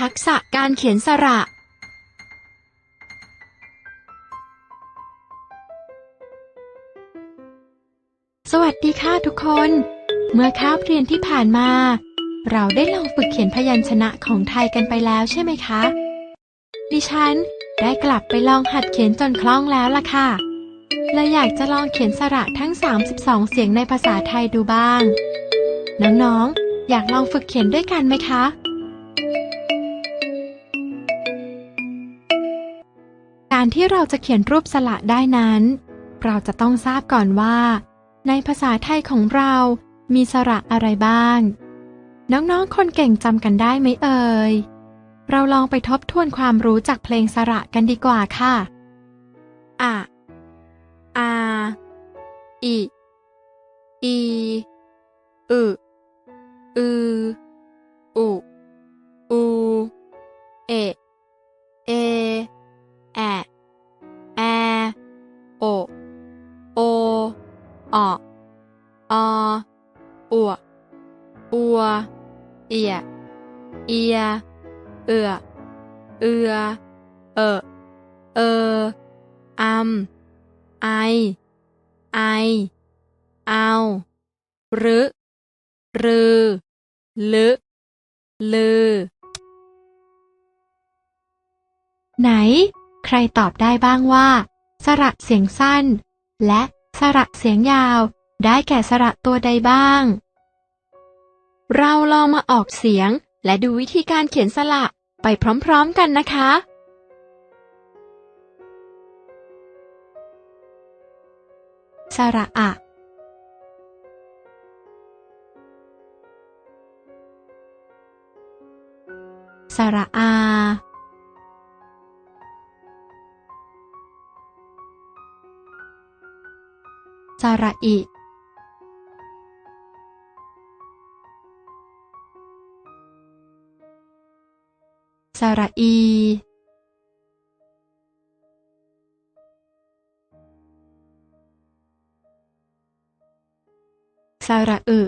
ทักษะการเขียนสระ สวัสดีค่ะทุกคน เมื่อคาบเรียนที่ผ่านมา เราได้ลองฝึกเขียนพยัญชนะของไทยกันไปแล้วใช่ไหมคะ ดิฉันได้กลับไปลองหัดเขียนจนคล่องแล้วล่ะค่ะ และอยากจะลองเขียนสระทั้ง 32 เสียงในภาษาไทยดูบ้าง น้องๆ อยากลองฝึกเขียนด้วยกันไหมคะ ที่เราจะเขียนรูปสระได้นั้น เราจะต้องทราบก่อนว่า ในภาษาไทยของเรา มีสระอะไรบ้าง น้องๆ คนเก่งจำกันได้ไหมเอ่ย เราลองไปทบทวนความรู้จากเพลงสระกันดีกว่าค่ะ อะอาอิอีอึอืออุอูเอ เอ แอะแอ โอ โอออออัวอัว เอีย เอีย เอือ เอือ เออ เอออัมไอ ไอ เอาหรึรือลึลือ ไหน ใครตอบได้บ้างว่า ระเสียงสั้น และสระเสียงยาว ได้แก่สระตัวใดบ้าง เราลองมาออกเสียงและดูวิธีการเขียนสระไปพร้อมๆกันนะคะ สระอะสระอา จาระอิสระอีสระอึ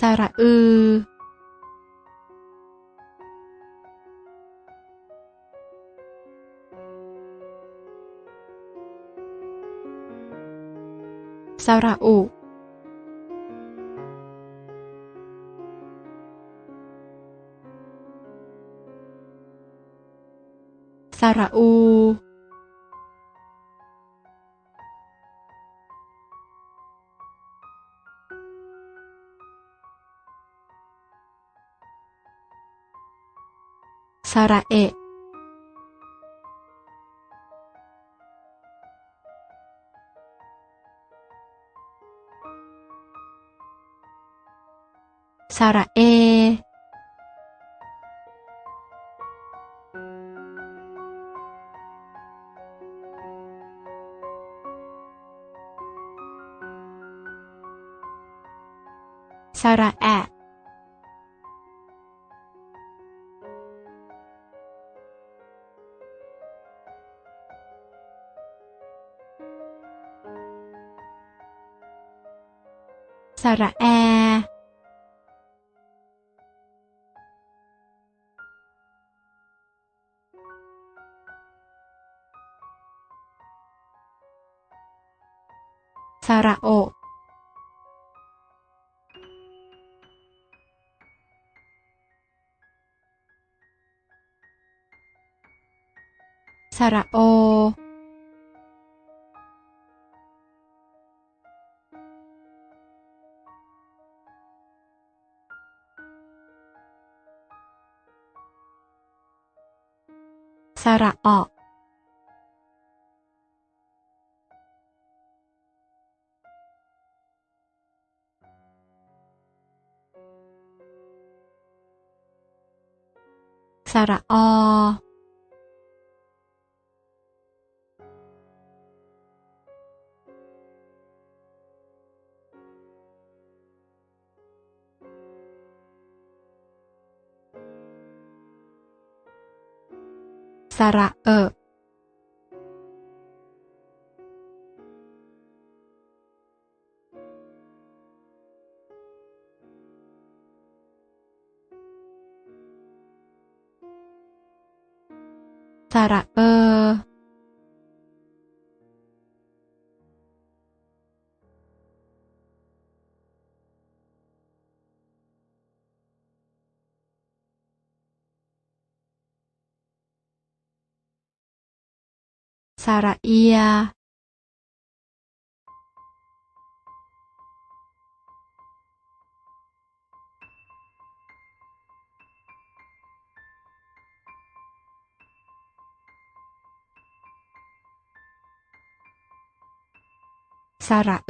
สระอือ สระอุ สระอู สระเอะสระเอ สระ สระแอสระโอสระโอ Sara E. Sara E. อสระ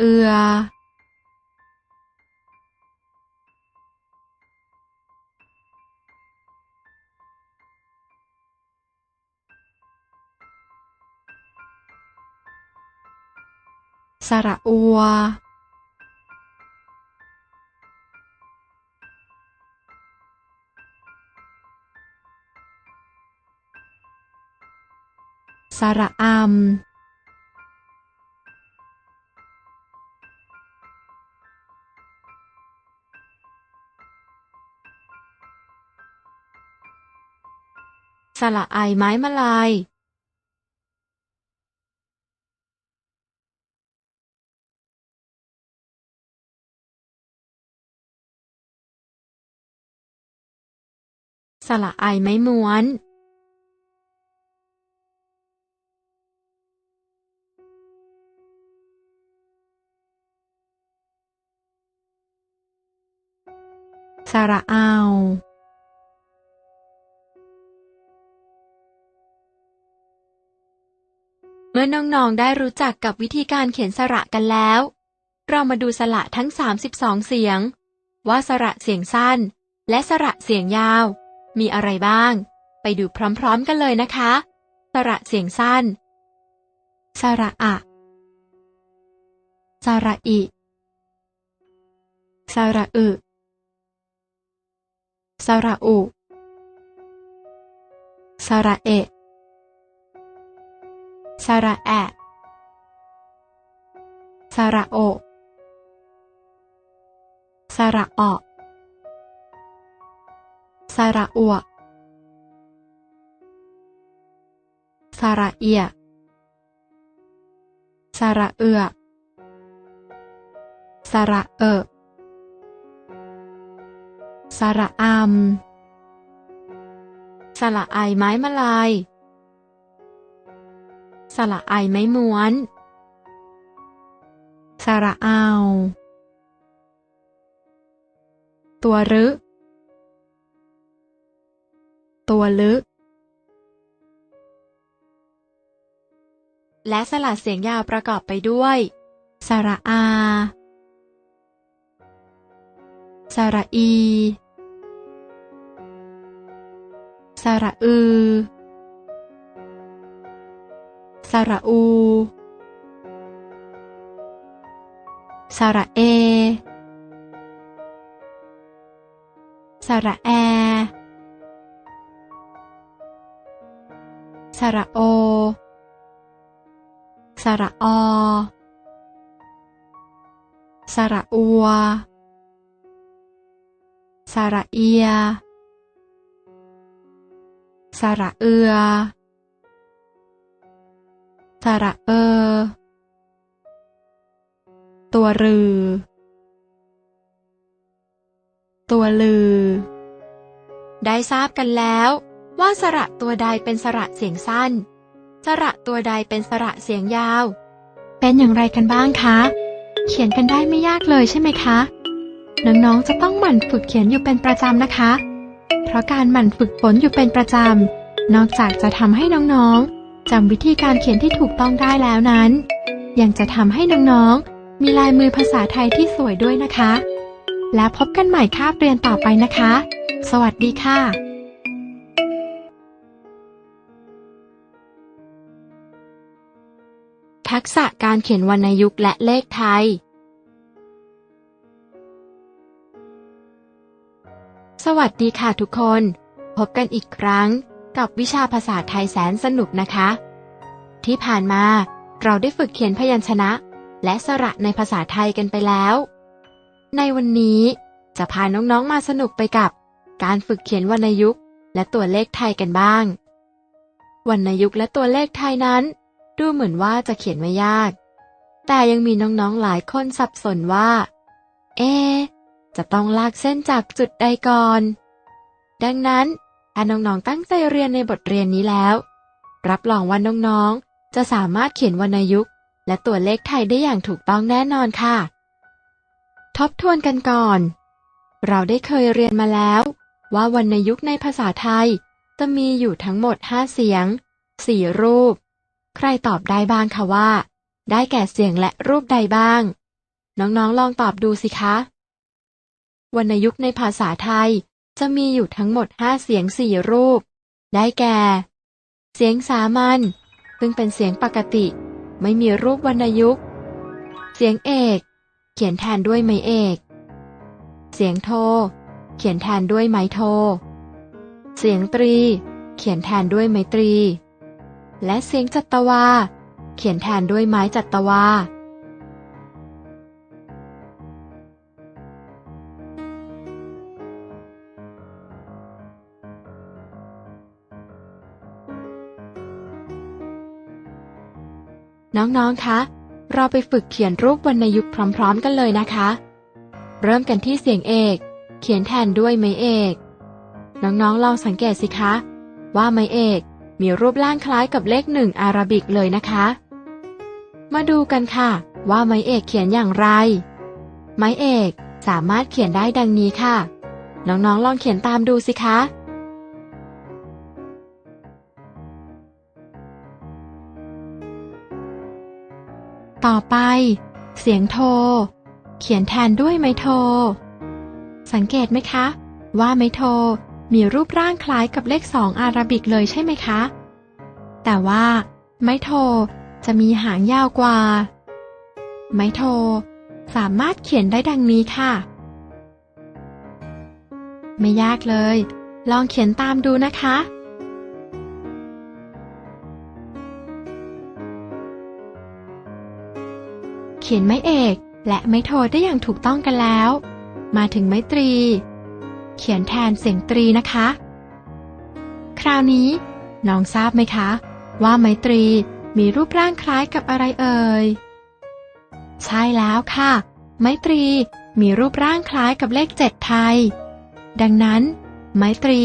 สระเอือสระอัว สระอำสระไอไม้มาลาย สระไอไม้ม้วนสระอาวเมื่อน้องๆได้รู้จักกับวิธีการเขียนสระกันแล้ว เรามาดูสระทั้ง 32 เสียง ว่าสระเสียงสั้น และสระเสียงยาว มีอะไรบ้าง ไปดูพร้อมๆกันเลยนะคะ สระเสียงสั้น สระอะ สระอิ สระอึ สระอุ สระเอะสระแอะสระโอ สระออส ระอัวสระเอียสระเอือสระเออสระอามสระไอไม้มาลายสระไอไม้ม้วนสระอาวตัวรึ ตัวลึและสระเสียงยาวประกอบไปด้วย สระอา สระอี สระอือ สระอู สระเอ สระแอ สระโอ สระอสระอัว สระเอีย สระเอือ สระเออ ตัวรือ ตัวลือ ได้ทราบกันแล้ว ว่าสระตัวใดเป็นสระเสียงสั้น สระตัวใดเป็นสระเสียงยาว เป็นอย่างไรกันบ้างคะ เขียนกันได้ไม่ยากเลยใช่ไหมคะ น้องๆ จะต้องหมั่นฝึกเขียนอยู่เป็นประจำนะคะ เพราะการหมั่นฝึกฝนอยู่เป็นประจำ นอกจากจะทำให้น้องๆจำวิธีการเขียนที่ถูกต้องได้แล้วนั้น ยังจะทำให้น้องๆ มีลายมือภาษาไทยที่สวยด้วยนะคะ และพบกันใหม่คาบเรียนต่อไปนะคะ สวัสดีค่ะ ทักษะการเขียนวรรณยุกต์และเลขไทย สวัสดีค่ะทุกคน พบกันอีกครั้งกับวิชาภาษาไทยแสนสนุกนะคะ ที่ผ่านมาเราได้ฝึกเขียนพยัญชนะ และสระในภาษาไทยกันไปแล้ว ในวันนี้จะพาน้องๆมาสนุกไปกับ การฝึกเขียนวรรณยุกต์และตัวเลขไทยกันบ้างวรรณยุกต์และตัวเลขไทยนั้น ดูเหมือนว่าจะเขียนไม่ยาก แต่ยังมีน้องๆหลายคนสับสนว่า เอ จะต้องลากเส้นจากจุดใดก่อน ดังนั้นถ้าน้องๆตั้งใจเรียนในบทเรียนนี้แล้ว รับรองว่าน้องๆจะสามารถเขียนวรรณยุกต์และตัวเลขไทยได้อย่างถูกต้องแน่นอนค่ะ ทบทวนกันก่อน เราได้เคยเรียนมาแล้ว ว่าวรรณยุกต์ในภาษาไทย จะมีอยู่ทั้งหมด 5 เสียง 4 รูป ใครตอบได้บ้างคะว่า ได้แก่เสียงและรูปใดบ้าง น้องๆลองตอบดูสิคะ วรรณยุกต์ในภาษาไทย จะมีอยู่ทั้งหมด5เสียง4รูป ได้แก่ เสียงสามัญซึ่งเป็นเสียงปกติ ไม่มีรูปวรรณยุกต์เสียงเอก เขียนแทนด้วยไม้เอก เสียงโท เขียนแทนด้วยไม้โท เสียงตรี เขียนแทนด้วยไม้ตรี และเสียงจัตวา เขียนแทนด้วยไม้จัตวา น้องๆ คะ เราไปฝึกเขียนรูปวรรณยุกต์พร้อม ๆ กันเลยนะคะ เริ่มกันที่เสียงเอก เขียนแทนด้วยไม้เอก น้องๆ ลองสังเกตสิคะ ว่าไม้เอก มีรูปร่างคล้ายกับเลขหนึ่งอาราบิกเลยนะคะ มาดูกันค่ะ ว่าไม้เอกเขียนอย่างไร ไม้เอกสามารถเขียนได้ดังนี้ค่ะ น้องๆลองเขียนตามดูสิคะต่อไป เสียงโทเขียนแทนด้วยไม้โทสังเกตไหมคะ ว่าไม้โท มีรูปร่างคล้ายกับเลขสองอาราบิกเลยใช่ไหมคะ แต่ว่า ไม้โทจะมีหางยาวกว่า ไม้โทสามารถเขียนได้ดังนี้ค่ะ ไม่ยากเลย ลองเขียนตามดูนะคะ เขียนไม้เอกและไม้โทได้อย่างถูกต้องกันแล้ว มาถึงไม้ตรี เขียนแทนเสียงตรีนะคะ คราวนี้ น้องทราบไหมคะ ว่าไมตรีมีรูปร่างคล้ายกับอะไรเอ่ย ใช่แล้วค่ะ ไมตรีมีรูปร่างคล้ายกับเลขเจ็ดไทย ดังนั้น ไมตรี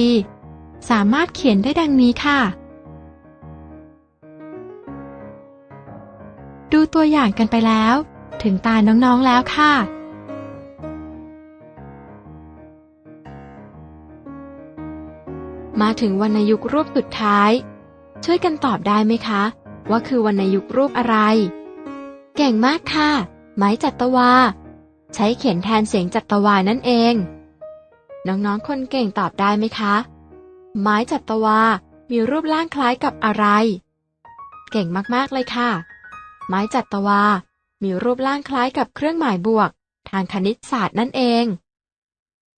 สามารถเขียนได้ดังนี้ค่ะ ดูตัวอย่างกันไปแล้ว ถึงตาน้องๆแล้วค่ะ มาถึงวรรณยุกรูปสุดท้าย ช่วยกันตอบได้ไหมคะ ว่าคือวรรณยุกรูปอะไร เก่งมากค่ะไม้จัตวา ใช้เขียนแทนเสียงจัตวานั่นเอง น้องๆ คนเก่งตอบได้ไหมคะ ไม้จัตวา มีรูปร่างคล้ายกับอะไร เก่งมากๆเลยค่ะ ไม้จัตวา มีรูปร่างคล้ายกับเครื่องหมายบวก ทางคณิตศาสตร์นั่นเอง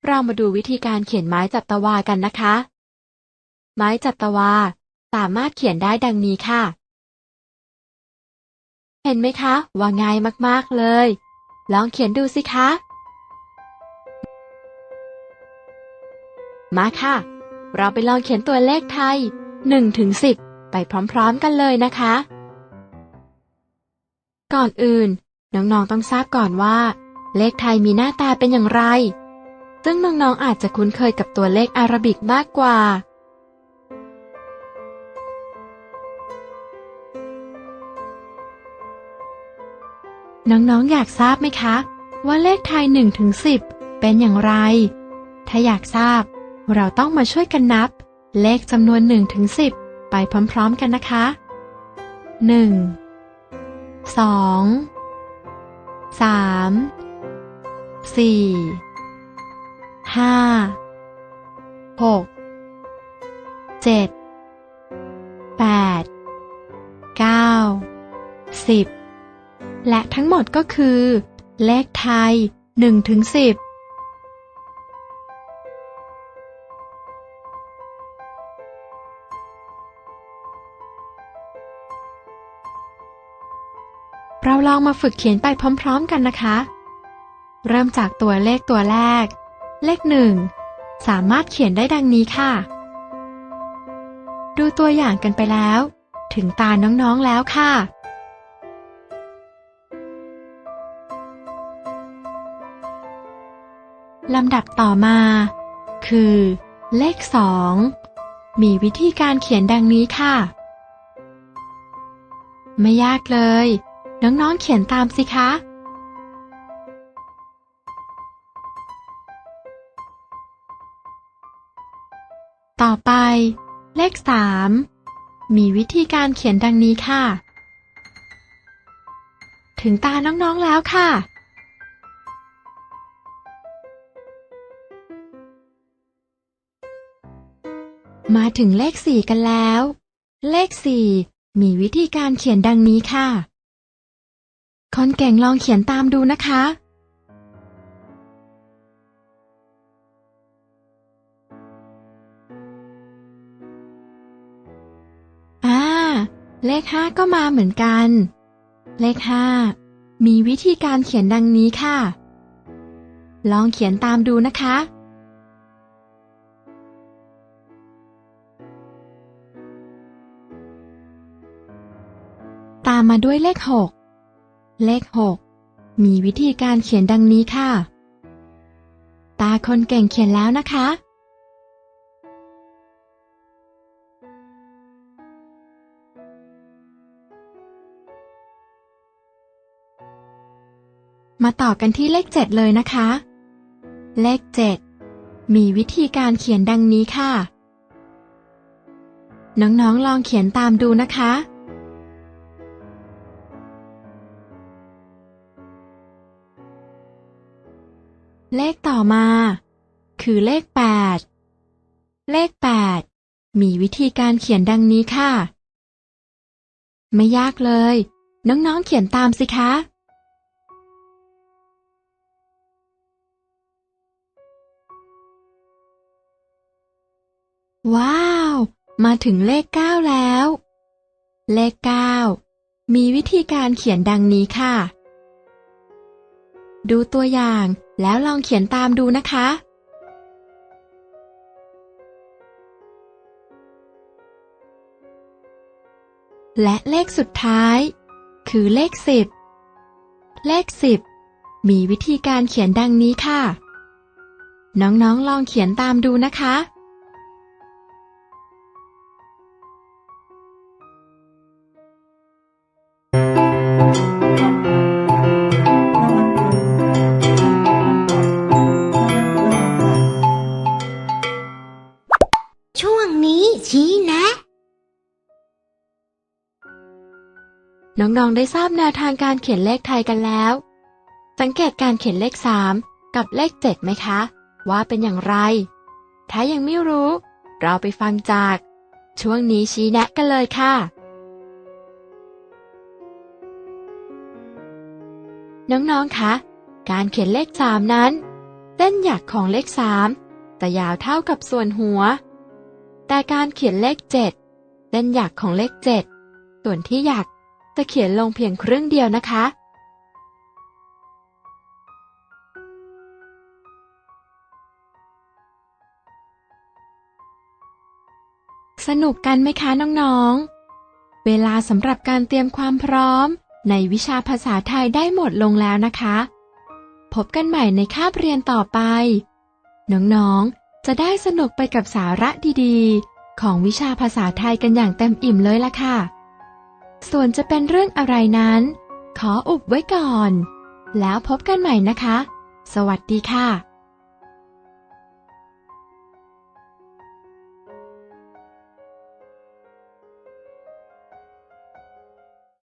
เรามาดูวิธีการเขียนไม้จัตวากันนะคะ ไม้จัตวา สามารถเขียนได้ดังนี้ค่ะ เห็นไหมคะ ว่าง่ายมากๆเลย ลองเขียนดูสิคะ มาค่ะ เราไปลองเขียนตัวเลขไทย1ถึง10 ไปพร้อมๆกันเลยนะคะ ก่อนอื่น น้องๆต้องทราบก่อนว่า เลขไทยมีหน้าตาเป็นอย่างไร ซึ่งน้องๆอาจจะคุ้นเคยกับตัวเลขอารบิกมากกว่า น้องๆอยากทราบไหมคะ ว่าเลขไทย1ถึง10 เป็นอย่างไร ถ้าอยากทราบ เราต้องมาช่วยกันนับ เลขจำนวน1ถึง10 ไปพร้อมๆกันนะคะ 1 2 3 4 5 6 7 8 9 10 และทั้งหมดก็คือ เลขไทย1ถึง10เราลองมาฝึกเขียนไปพร้อมๆกันนะคะ เริ่มจากตัวเลขตัวแรก เลขหนึ่งสามารถเขียนได้ดังนี้ค่ะ ดูดูตัวอย่างกันไปแล้ว ถึงตาน้องๆแล้วค่ะ ลำดับต่อมา คือ เลขสองมีวิธีการเขียนดังนี้ค่ะ ไม่ยากเลย น้องๆเขียนตามสิคะ ต่อไป เลขสามมีวิธีการเขียนดังนี้ค่ะ ถึงตาน้องๆแล้วค่ะ มาถึงเลขสี่กันแล้ว เลขสี่มีวิธีการเขียนดังนี้ค่ะ คนเก่งลองเขียนตามดูนะคะ อ่า เลขห้าก็มาเหมือนกัน เลขห้ามีวิธีการเขียนดังนี้ค่ะ ลองเขียนตามดูนะคะ มาด้วยเลขหกเลขหกมีวิธีการเขียนดังนี้ค่ะ ตาคนเก่งเขียนแล้วนะคะ มาต่อกันที่เลขเจ็ดเลยนะคะ เลขเจ็ดมีวิธีการเขียนดังนี้ค่ะ น้องๆลองเขียนตามดูนะคะ เลขต่อมา คือเลข 8 เลข 8 มีวิธีการเขียนดังนี้ค่ะ ไม่ยากเลย น้องๆเขียนตามสิคะ ว้าว มาถึงเลข 9 แล้ว เลข 9 มีวิธีการเขียนดังนี้ค่ะ ดูตัวอย่าง แล้วลองเขียนตามดูนะคะ และเลขสุดท้าย คือเลขสิบ เลขสิบมีวิธีการเขียนดังนี้ค่ะ น้องๆลองเขียนตามดูนะคะ ช่วงนี้ชี้แนะ น้องๆได้ทราบแนวทางการเขียนเลขไทยกันแล้ว สังเกตการเขียนเลข 3 กับเลข 7 ไหมคะ ว่าเป็นอย่างไร ถ้ายังไม่รู้ เราไปฟังจาก ช่วงนี้ชี้แนะกันเลยค่ะ น้องๆคะการเขียนเลข 3 นั้นเส้นหยักของเลข 3 จะยาวเท่ากับส่วนหัว แต่การเขียนเลข 7 เส้นหยักของเลข 7 ส่วนที่หยักจะเขียนลงเพียงครึ่งเดียวนะคะ สนุกกันไหมคะน้องๆ เวลาสำหรับการเตรียมความพร้อม ในวิชาภาษาไทยได้หมดลงแล้วนะคะ พบกันใหม่ในคาบเรียนต่อไป น้องๆ จะได้สนุกไปกับสาระดีๆ ของวิชาภาษาไทยกันอย่างเต็มอิ่มเลยล่ะค่ะ ส่วนจะเป็นเรื่องอะไรนั้น ขออุบไว้ก่อน แล้วพบกันใหม่นะคะ สวัสดีค่ะ